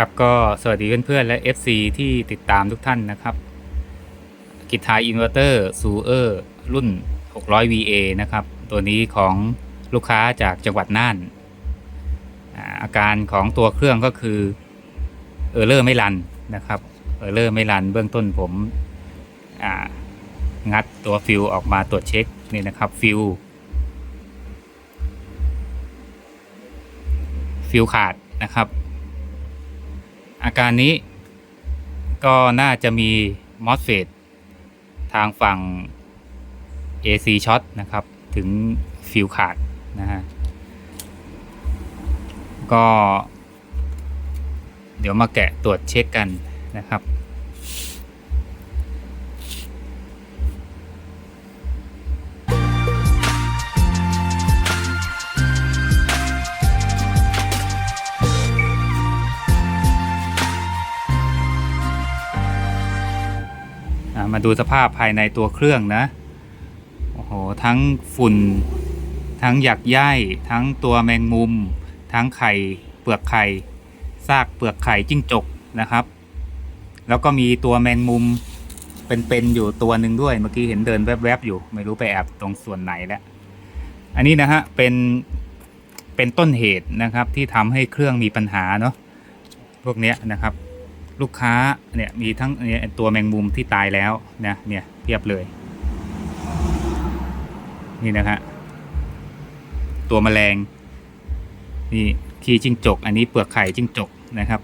ครับก็สวัสดีเพื่อนๆและ FC ที่ติดตามทุกท่านนะครับกิทาร์อินเวอร์เตอร์ซูเออร์รุ่น 600 VA นะครับ ตัวนี้ของลูกค้าจากจังหวัดน่าน อาการของตัวเครื่องก็คือเออร์เลอร์ไม่รันนะครับเออร์เลอร์ไม่รันเบื้องต้นผมงัดตัวฟิวออกมาตรวจเช็คนี่นะครับฟิวฟิวขาดนะครับ อาการนี้ก็น่าจะมีมอสเฟตทางฝั่ง AC ช็อตนะครับ ถึงฟิวขาดนะฮะ ก็ เดี๋ยวมาแกะตรวจเช็คกันนะครับ มาดูสภาพภายในตัวเครื่องนะโอ้โหทั้งฝุ่น ทั้งหยักใยทั้งตัวแมงมุม ทั้งไข่เปลือกไข่ซากเปลือกไข่จิ้งจกนะครับ แล้วก็มีตัวแมงมุมเป็นๆอยู่ตัวหนึ่งด้วยเมื่อกี้เห็นเดินแวบๆอยู่ ไม่รู้ไปแอบตรงส่วนไหนแล้วอันนี้นะฮะเป็นเป็นต้นเหตุนะครับที่ทำให้เครื่องมีปัญหาเนาะพวกเนี้ยนะครับ ลูกค้าเนี่ยมีทั้งเนี่ยตัวแมงมุมที่ตายแล้วนะเนี่ยเทียบเลย นี่นะฮะตัวแมลงนี่ขี้จิ้งจก อันนี้เปลือกไข่จิ้งจกนะครับ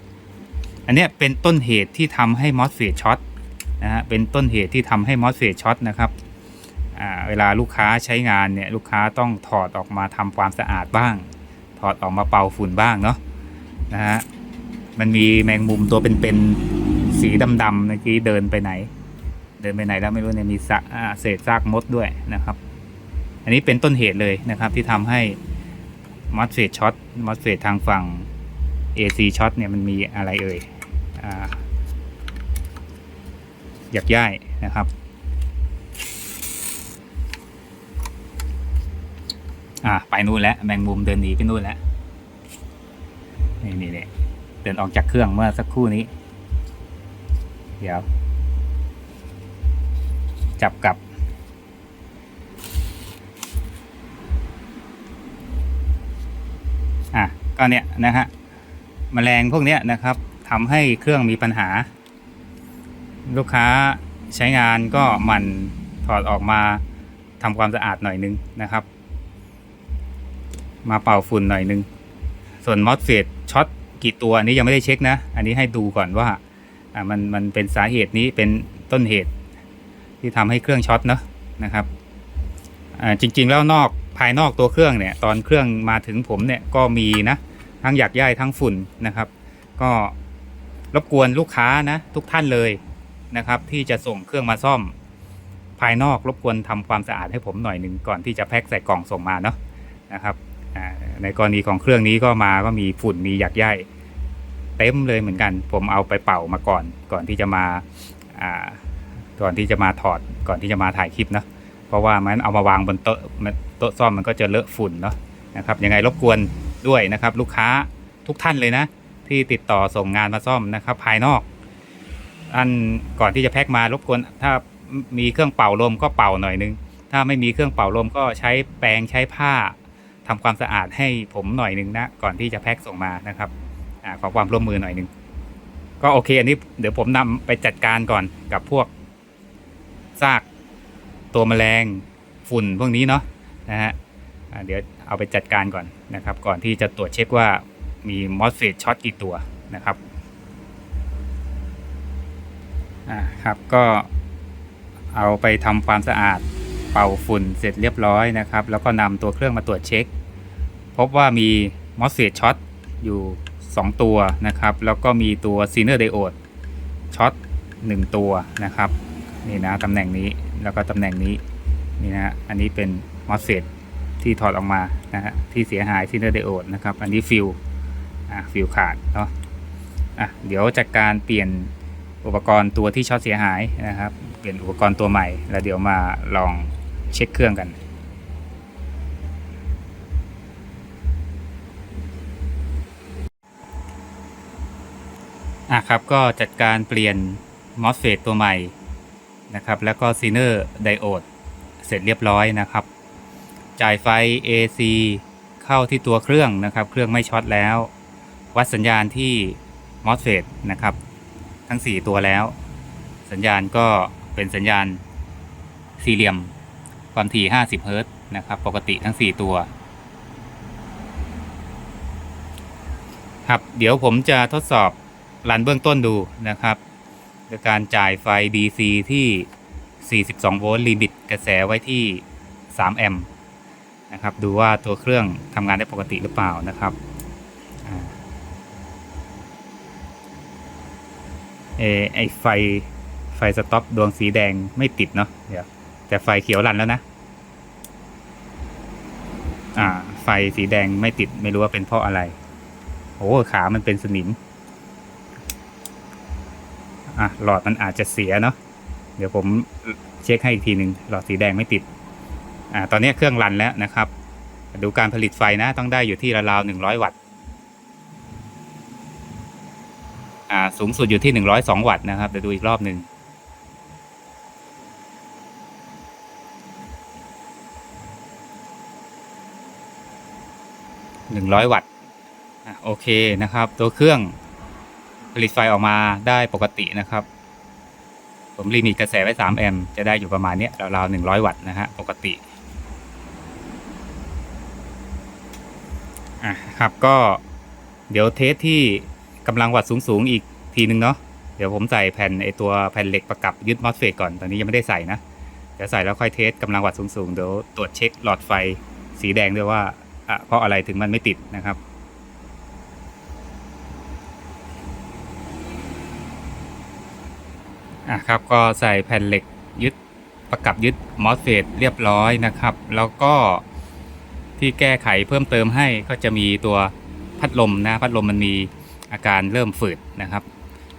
อันนี้เป็นต้นเหตุที่ทำให้มอสเฟตช็อตนะฮะเป็นต้นเหตุที่ทำให้มอสเฟตช็อตนะครับอ่าเวลาลูกค้าใช้งานเนี่ยลูกค้าต้องถอดออกมาทำความสะอาดบ้าง ถอดออกมาเป่าฝุ่นบ้างเนาะนะฮะ มันมีแมงมุมตัวเป็นๆสีดำๆเมื่อกี้เดินไปไหน เดินไปไหนแล้วไม่รู้เนี่ยมีสะเศษซากมดด้วยนะครับ อันนี้เป็นต้นเหตุเลยนะครับ ที่ทำให้มอสเฟตช็อตมอสเฟตทางฝั่ง AC ช็อตเนี่ยมันมีอะไรเอ่ยอ่ากย่ายนะครับอ่าไปนู่นแล้วแมงมุมเดินหนีไปนู่นแล้วนี่นี่นี่ เดินออกจากเครื่องเมื่อสักครู่นี้ เดี๋ยว จับกลับ อะ ก็เนี่ยนะฮะมแมลงพวกเนี้ยนะครับทำให้เครื่องมีปัญหา ลูกค้าใช้งานก็หมันถอดออกมาทำความสะอาดหน่อยนึงนะครับ มาเป่าฝุ่นหน่อยนึง ส่วนมอสเฟตช็อต กี่ตัวอันนี้ยังไม่ได้เช็คนะ อันนี้ให้ดูก่อนว่าอ่ามันมันเป็นสาเหตุนี้เป็นต้นเหตุ ที่ทำให้เครื่องช็อตเนาะนะครับอ่าจริง ๆ แล้วนอกภายนอกตัวเครื่องเนี่ยตอนเครื่องมาถึงผมเนี่ยก็มีนะทั้งหยักใยทั้งฝุ่นนะครับ ก็รบกวนลูกค้านะทุกท่านเลยนะครับ ที่จะส่งเครื่องมาซ่อม ภายนอกรบกวนทำความสะอาดให้ผมหน่อยหนึ่งก่อนที่จะแพ็คใส่กล่องส่งมาเนาะนะครับในกรณีของเครื่องนี้ก็มาก็มีฝุ่นมีหยักใย เต็มเลยเหมือนกัน ผมเอาไปเป่ามาก่อน ก่อนที่จะมาอ่าก่อนที่จะมาถอดก่อนที่จะมาถ่ายคลิปเนาะเพราะว่ามันเอามาวางบนโต๊ะโต๊ะซ่อมมันก็จะเลอะฝุ่นเนาะนะครับยังไงรบกวนด้วยนะครับ ลูกค้าทุกท่านเลยนะ ที่ติดต่อส่งงานมาซ่อมนะครับ ภายนอก อันก่อนที่จะแพ็คมารบกวนถ้ามีเครื่องเป่าลมก็เป่าหน่อยนึง ถ้าไม่มีเครื่องเป่าลมก็ใช้แปรงใช้ผ้าทำความสะอาดให้ผมหน่อยนึงนะก่อนที่จะแพ็คส่งมานะครับ อขอความร่วมมือหน่อยหนึ่งก็โอเค อันนี้เดี๋ยวผมนำไปจัดการก่อนกับพวกซากตัวแมลงฝุ่นพวกนี้เนาะนะฮะเดี๋ยวเอาไปจัดการก่อนนะครับ ก่อนที่จะตรวจเช็คว่ามีมอสเฟตช็อตกี่ตัวนะครับอ่าครับก็เอาไปทำความสะอาดเป่าฝุ่นเสร็จเรียบร้อยนะครับ แล้วก็นำตัวเครื่องมาตรวจเช็ค พบว่ามีมอสเฟตช็อตอยู่ 2 ตัวนะครับ แล้วก็มีตัวซีเนอร์ไดโอดช็อต1ตัวนะครับนี่นะตำแหน่งนี้แล้วก็ตำแหน่งนี้นี่นะฮะอันนี้เป็นมอสเฟตที่ถอดออกมานะฮะที่เสียหายซีเนอร์ไดโอดนะครับ อันนี้ฟิลอะฟิลขาดเนาะอะเดี๋ยวจากการเปลี่ยนอุปกรณ์ตัวที่ช็อตเสียหายนะครับ เปลี่ยนอุปกรณ์ตัวใหม่ แล้วเดี๋ยวมาลองเช็คเครื่องกัน อะครับก็จัดการเปลี่ยน MOSFET ตัวใหม่นะครับ แล้วก็ Zener Diode เสร็จเรียบร้อยนะครับ จ่ายไฟ AC เข้าที่ตัวเครื่องนะครับ เครื่องไม่ช็อตแล้ว วัดสัญญาณที่ MOSFET นะครับ ทั้ง 4 ตัวแล้ว สัญญาณก็เป็นสัญญาณสี่เหลี่ยมความถี่ 50 เฮิรตซ์นะครับ ปกติทั้ง 4 ตัว ครับ เดี๋ยวผมจะทดสอบ รันเบื้องต้นดูนะครับโดยการจ่ายไฟ DC ที่ 42 โวลต์ลิมิตกระแสไว้ที่ 3 แอมป์นะครับ ดูว่าตัวเครื่องทำงานได้ปกติหรือเปล่านะครับเออไอไฟไฟสต็อปดวงสีแดงไม่ติดเนาะเดี๋ยวแต่ไฟเขียวรันแล้วนะ อ่า ไฟสีแดงไม่ติดไม่รู้ว่าเป็นเพราะอะไรโอ้ขามันเป็นสนิม อะหลอดมันอาจจะเสียเนาะเดี๋ยวผมเช็คให้อีกทีหนึ่งหลอดสีแดงไม่ติดอ่าตอนนี้เครื่องรันแล้วนะครับ ดูการผลิตไฟนะต้องได้อยู่ที่ราวๆหนึ่งร้อยวัตต์อ่าสูงสุดอยู่ที่หนึ่งร้อยสองวัตต์นะครับเดี๋ยวดูอีกรอบหนึ่งหนึ่งร้อยวัตต์โอเคนะครับ ตัวเครื่อง ผลิตไฟออกมาได้ปกตินะครับ ผมลิมิตกระแสไว้ 3 แอมป์จะได้อยู่ประมาณเนี้ยราวๆ100 วัตต์นะฮะปกติอะครับก็เดี๋ยวเทสที่กำลังวัตต์สูงๆอีกทีนึงเนาะเดี๋ยวผมใส่แผ่นไอตัวแผ่นเหล็กประกับยึดมอสเฟตก่อนตอนนี้ยังไม่ได้ใส่นะเดี๋ยวใส่แล้วค่อยเทสกำลังวัตต์สูงๆเดี๋ยวตรวจเช็คหลอดไฟสีแดงด้วยว่าอะเพราะอะไรถึงมันไม่ติดนะครับ อะครับก็ใส่แผ่นเหล็กยึดประกับยึดมอสเฟตเรียบร้อยนะครับ แล้วก็ที่แก้ไขเพิ่มเติมให้ก็จะมีตัวพัดลมนะพัดลมมันมีอาการเริ่มฝืดนะครับ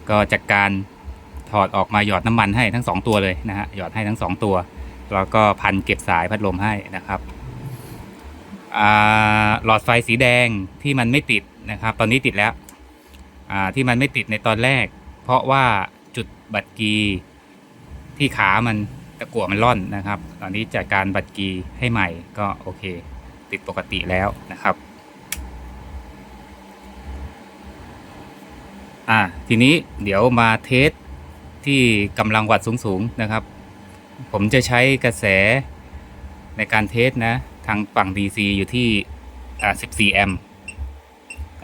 ก็จากการถอดออกมาหยอดน้ำมันให้ทั้งสองตัวเลยนะฮะหยอดให้ทั้งสองตัว แล้วก็พันเก็บสายพัดลมให้นะครับหลอดไฟสีแดงที่มันไม่ติดนะครับ ตอนนี้ติดแล้วที่มันไม่ติดในตอนแรก เพราะว่า บัตรกีที่ขามันตะกั่วมันร่อนนะครับ ตอนนี้จัดการบัตรกีให้ใหม่ก็โอเค ติดปกติแล้วนะครับอ่าทีนี้เดี๋ยวมาเทสที่กำลังวัดสูงๆนะครับ ผมจะใช้กระแสในการเทสนะ ทางฝั่ง DC อยู่ที่อ่า14 แอมป์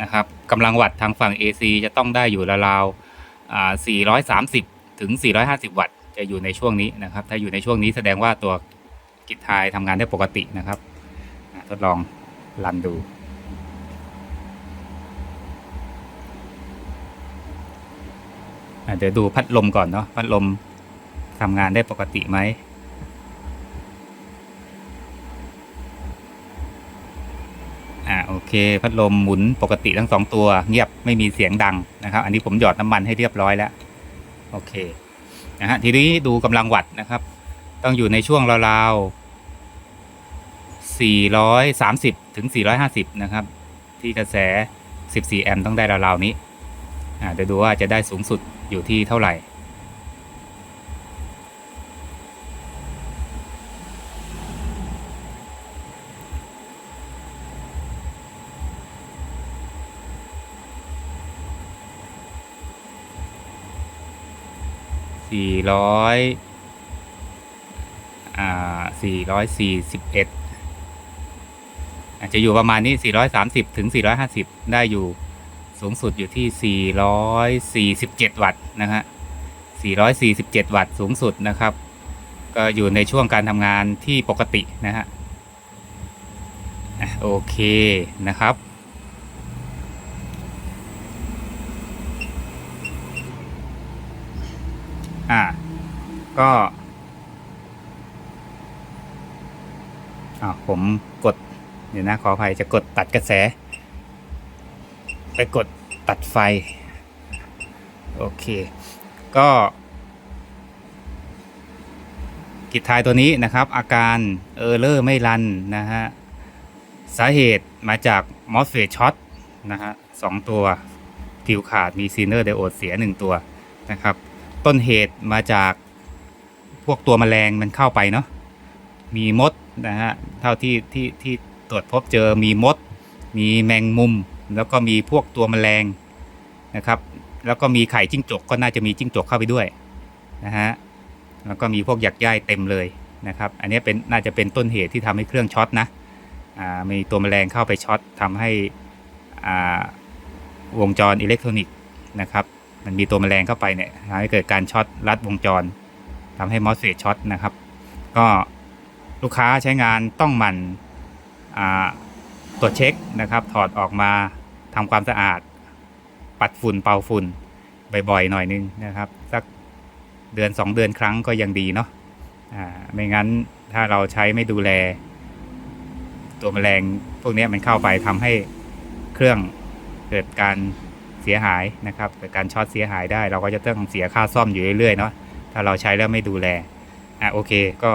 นะครับกำลังวัดทางฝั่ง AC จะต้องได้อยู่ราวๆอ่า430 ถึง 450 วัตต์ จะอยู่ในช่วงนี้นะครับ ถ้าอยู่ในช่วงนี้แสดงว่าตัวกิจทายทำงานได้ปกตินะครับ ทดลองรันดู เดี๋ยวดูพัดลมก่อนเนาะ พัดลมทำงานได้ปกติไหมอ่าโอเค พัดลมหมุนปกติทั้งสองตัว เงียบไม่มีเสียงดังนะครับ อันนี้ผมหยอดน้ำมันให้เรียบร้อยแล้ว โอเคนะฮะทีนี้ดูกำลังวัตต์นะครับ ต้องอยู่ในช่วงราวๆ430 ถึง 450 นะครับ ที่กระแส 14 แอมป์ต้องได้ราวๆนี้อ่าเดี๋ยวดูว่าจะได้สูงสุดอยู่ที่เท่าไหร่ สี่ร้อยอ่าสี่ร้อยสี่สิบเอ็ดอาจจะอยู่ประมาณนี้สี่ร้อยสามสิบถึงสี่ร้อยห้าสิบได้อยู่สูงสุดอยู่ที่447วัตต์นะฮะ447วัตต์สูงสุดนะครับ ก็อยู่ในช่วงการทำงานที่ปกตินะฮะโอเคนะครับ ก็อ่าผมกดเดี๋ยวนะขออภัยจะกดตัดกระแส ไปกดตัดไฟ โอเค ก็กิจทายตัวนี้นะครับ อาการเออร์เลอร์ไม่รันนะฮะ สาเหตุมาจากมอสเฟตช็อตนะฮะสองตัวฟิวขาดมีซีเนอร์ไดโอดเสียหนึ่งตัวนะครับ ต้นเหตุมาจาก พวกตัวแมลงมันเข้าไปเนาะมีมดนะฮะเท่าที่ที่ที่ตรวจพบเจอมีมด มีแมงมุม แล้วก็มีพวกตัวแมลงนะครับ แล้วก็มีไข่จิ้งจกก็น่าจะมีจิ้งจกเข้าไปด้วยนะฮะแล้วก็มีพวกหยักใยเต็มเลยนะครับ อันนี้เป็นน่าจะเป็นต้นเหตุที่ทำให้เครื่องช็อตนะอ่ามีตัวแมลงเข้าไปช็อตทำให้อ่าวงจรอิเล็กทรอนิกส์นะครับ มันมีตัวแมลงเข้าไปเนี่ยทำให้เกิดการช็อตลัดวงจร ทำให้มอสเฟตช็อตนะครับ ก็ลูกค้าใช้งานต้องหมั่นตรวจเช็คนะครับ ถอดออกมาทำความสะอาด ปัดฝุ่นเป่าฝุ่นบ่อยๆหน่อยนึงนะครับ สักเดือน 2 เดือนครั้งก็ยังดีเนาะไม่งั้นถ้าเราใช้ไม่ดูแล ตัวแมลงพวกนี้มันเข้าไปทำให้เครื่องเกิดการเสียหายนะครับเกิดการช็อตเสียหายได้ เราก็จะต้องเสียค่าซ่อมอยู่เรื่อยๆเนาะ ถ้าเราใช้แล้วไม่ดูแลอะโอเคก็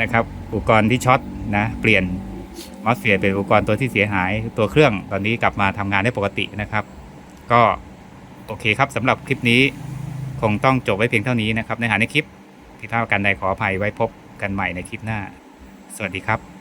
นะครับ อุปกรณ์ที่ช็อตนะเปลี่ยนมอสเฟียเป็นอุปกรณ์ตัวที่เสียหายตัวเครื่องตอนนี้กลับมาทำงานได้ปกตินะครับ ก็โอเคครับสำหรับคลิปนี้คงต้องจบไว้เพียงเท่านี้นะครับในหาในคลิปที่เท่ากันใดขออภัยไว้พบกันใหม่ในคลิปหน้า สวัสดีครับ